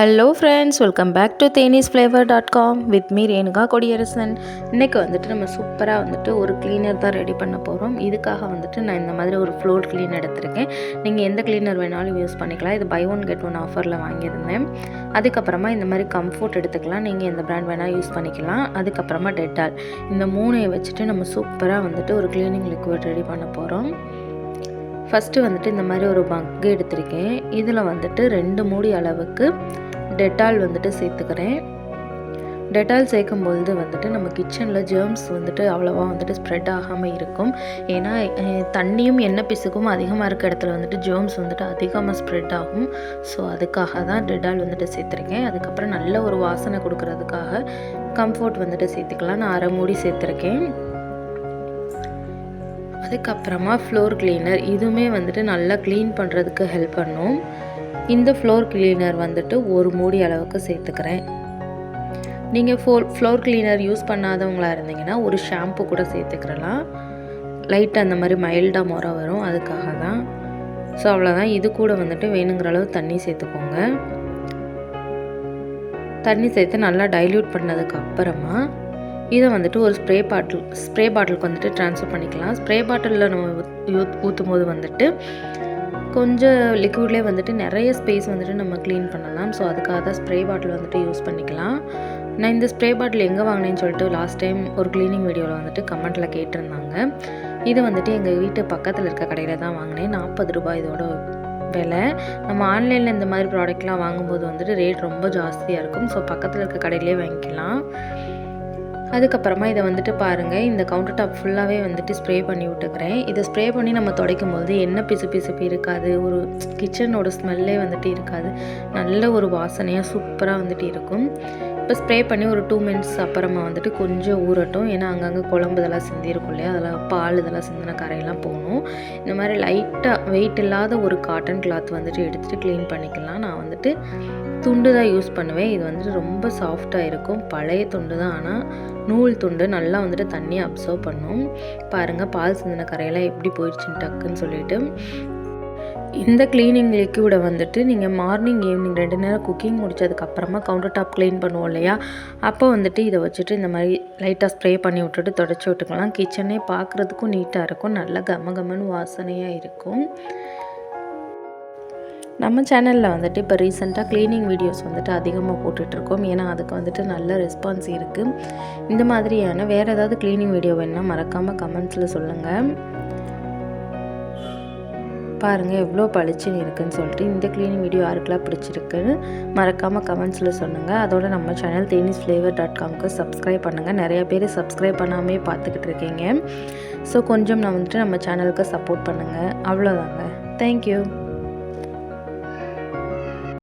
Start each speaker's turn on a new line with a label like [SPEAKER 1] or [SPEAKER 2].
[SPEAKER 1] Hello friends welcome back to Theni's flavour dot com with me Renuka Kodiyarasan இன்றைக்கி வந்துட்டு நம்ம சூப்பராக வந்துட்டு ஒரு க்ளீனர் தான் ரெடி பண்ண போகிறோம் இதுக்காக வந்துட்டு நான் இந்த மாதிரி ஒரு ஃப்ளோர் க்ளீன் எடுத்திருக்கேன். நீங்கள் எந்த க்ளீனர் வேணாலும் யூஸ் பண்ணிக்கலாம். இது பை ஒன் கெட் ஒன் ஆஃபரில் வாங்கியிருந்தேன். அதுக்கப்புறமா இந்த மாதிரி கம்ஃபோர்ட் எடுத்துக்கலாம். நீங்கள் எந்த ப்ராண்ட் வேணால் யூஸ் பண்ணிக்கலாம். அதுக்கப்புறமா டெட்டால் இந்த மூணையை வச்சுட்டு நம்ம சூப்பராக வந்துட்டு ஒரு க்ளீனிங் லிக்விட் ரெடி பண்ண போகிறோம் ஃபஸ்ட்டு வந்துட்டு இந்த மாதிரி ஒரு மக்கு எடுத்திருக்கேன். இதில் வந்துட்டு ரெண்டு மூடி அளவுக்கு டெட்டால் வந்துட்டு சேர்த்துக்கிறேன். டெட்டால் சேர்க்கும் பொழுது வந்துட்டு நம்ம கிச்சனில் ஜேர்ம்ஸ் வந்துட்டு அவ்வளோவா வந்துட்டு ஸ்ப்ரெட் ஆகாமல் இருக்கும். ஏன்னா தண்ணியும் எண்ணெய் பிசுக்கும் அதிகமாக இருக்க இடத்துல வந்துட்டு ஜேர்ம்ஸ் வந்துட்டு அதிகமாக ஸ்ப்ரெட் ஆகும். ஸோ அதுக்காக தான் டெட்டால் வந்துட்டு சேர்த்துருக்கேன். அதுக்கப்புறம் நல்ல ஒரு வாசனை கொடுக்கறதுக்காக கம்ஃபோர்ட் வந்துட்டு சேர்த்துக்கலாம். நான் அரை மூடி சேர்த்துருக்கேன். அதுக்கப்புறமா ஃப்ளோர் கிளீனர் இதுவுமே வந்துட்டு நல்லா க்ளீன் பண்ணுறதுக்கு ஹெல்ப் பண்ணும். இந்த ஃப்ளோர் கிளீனர் வந்துட்டு ஒரு மூடி அளவுக்கு சேர்த்துக்கிறேன். நீங்கள் ஃபோர் ஃப்ளோர் கிளீனர் யூஸ் பண்ணாதவங்களா இருந்தீங்கன்னா ஒரு ஷாம்பு கூட சேர்த்துக்கிறலாம். லைட் அந்த மாதிரி மைல்டாக முறை வரும் அதுக்காக தான். ஸோ அவ்வளோதான் இது கூட வந்துட்டு வேணுங்கிற அளவு தண்ணி சேர்த்துக்கோங்க. தண்ணி சேர்த்து நல்லா டைல்யூட் பண்ணதுக்கு அப்புறமா இதை வந்துட்டு ஒரு ஸ்ப்ரே பாட்டில் ஸ்ப்ரே பாட்டிலுக்கு வந்துட்டு ட்ரான்ஸ்ஃபர் பண்ணிக்கலாம். ஸ்ப்ரே பாட்டிலில் நம்ம ஊத் ஊற்றும் போது வந்துட்டு கொஞ்சம் லிக்விட்லேயே வந்துட்டு நிறைய ஸ்பேஸ் வந்துட்டு நம்ம க்ளீன் பண்ணலாம். ஸோ அதுக்காக தான் ஸ்ப்ரே பாட்டில் வந்துட்டு யூஸ் பண்ணிக்கலாம். நான் இந்த ஸ்ப்ரே பாட்டில் எங்கே வாங்கினேன்னு சொல்லிட்டு லாஸ்ட் டைம் ஒரு க்ளீனிங் வீடியோவில் வந்துட்டு கமெண்ட்டில் கேட்டிருந்தாங்க. இது வந்துட்டு எங்கள் வீட்டு பக்கத்தில் இருக்க கடையில் தான் வாங்கினேன். நாற்பது ரூபாய் இதோட விலை. நம்ம ஆன்லைனில் இந்த மாதிரி ப்ராடக்ட்லாம் வாங்கும்போது வந்துட்டு ரேட் ரொம்ப ஜாஸ்தியாக இருக்கும். ஸோ பக்கத்தில் இருக்க கடையிலே வாங்கிக்கலாம். அதுக்கப்புறமா இதை வந்துட்டு பாருங்கள் இந்த கவுண்டர் டாப் ஃபுல்லாகவே வந்துட்டு ஸ்ப்ரே பண்ணி விட்டுக்கிறேன். இதை ஸ்ப்ரே பண்ணி நம்ம துடைக்கும் போது என்ன பிசு பிசுப்பு இருக்காது. ஒரு கிச்சனோட ஸ்மெல்லே வந்துட்டு இருக்காது. நல்ல ஒரு வாசனையாக சூப்பராக வந்துட்டு இருக்கும். இப்போ ஸ்ப்ரே பண்ணி ஒரு டூ மினிட்ஸ் அப்புறமா வந்துட்டு கொஞ்சம் ஊறட்டும். ஏன்னா அங்கங்கே குழம்பு இதெல்லாம் சிந்திருக்கும் இல்லையா? அதெல்லாம் பால் இதெல்லாம் சிந்தின கரையெல்லாம் போகணும். இந்த மாதிரி லைட்டாக வெயிட் இல்லாத ஒரு காட்டன் கிளாத் வந்துட்டு எடுத்துகிட்டு க்ளீன் பண்ணிக்கலாம். நான் வந்துட்டு துண்டு தான் யூஸ் பண்ணுவேன். இது வந்துட்டு ரொம்ப சாஃப்டாக இருக்கும். பழைய துண்டு தான். ஆனால் நூல் துண்டு நல்லா வந்துட்டு தண்ணியை அப்சர்வ் பண்ணும். பாருங்கள் பால் சிந்தின கரையெல்லாம் எப்படி போயிடுச்சுன்னு டக்குன்னு சொல்லிட்டு. இந்த க்ளீனிங் லிக்யூடை வந்துட்டு நீங்கள் மார்னிங் ஈவினிங் ரெண்டு நேரம் குக்கிங் முடித்ததுக்கப்புறமா கவுண்டர் டாப் க்ளீன் பண்ணுவோம் இல்லையா? அப்போ வந்துட்டு இதை வச்சுட்டு இந்த மாதிரி லைட்டாக ஸ்ப்ரே பண்ணி விட்டுட்டு தொடச்சி விட்டுக்கலாம். கிச்சனே பார்க்குறதுக்கும் நீட்டாக இருக்கும். நல்லா கம கமன்னு வாசனையாக இருக்கும். நம்ம சேனலில் வந்துட்டு இப்போ ரீசெண்டாக க்ளீனிங் வீடியோஸ் வந்துட்டு அதிகமாக போட்டுட்ருக்கோம் ஏன்னா அதுக்கு வந்துட்டு நல்ல ரெஸ்பான்ஸ் இருக்குது இந்த மாதிரியான வேறு ஏதாவது க்ளீனிங் வீடியோ வேணுன்னா மறக்காமல் கமெண்ட்ஸில் சொல்லுங்கள் பாருங்கள் எவ்வளோ பளிச்சுன்னு இருக்குன்னு சொல்லிட்டு இந்த க்ளீனிங் வீடியோ யாருக்கெல்லாம் பிடிச்சிருக்குன்னு மறக்காமல் கமெண்ட்ஸில் சொல்லுங்கள் அதோட நம்ம சேனல் தேனிஸ் ஃப்ளேவர் டாட் காம்க்கு சப்ஸ்கிரைப் பண்ணுங்கள் நிறைய பேர் சப்ஸ்கிரைப் பண்ணாமே பார்த்துக்கிட்டு இருக்கீங்க. ஸோ கொஞ்சம் நான் வந்துட்டு நம்ம சேனலுக்கு சப்போர்ட் பண்ணுங்கள் அவ்வளோதாங்க. தேங்க்யூ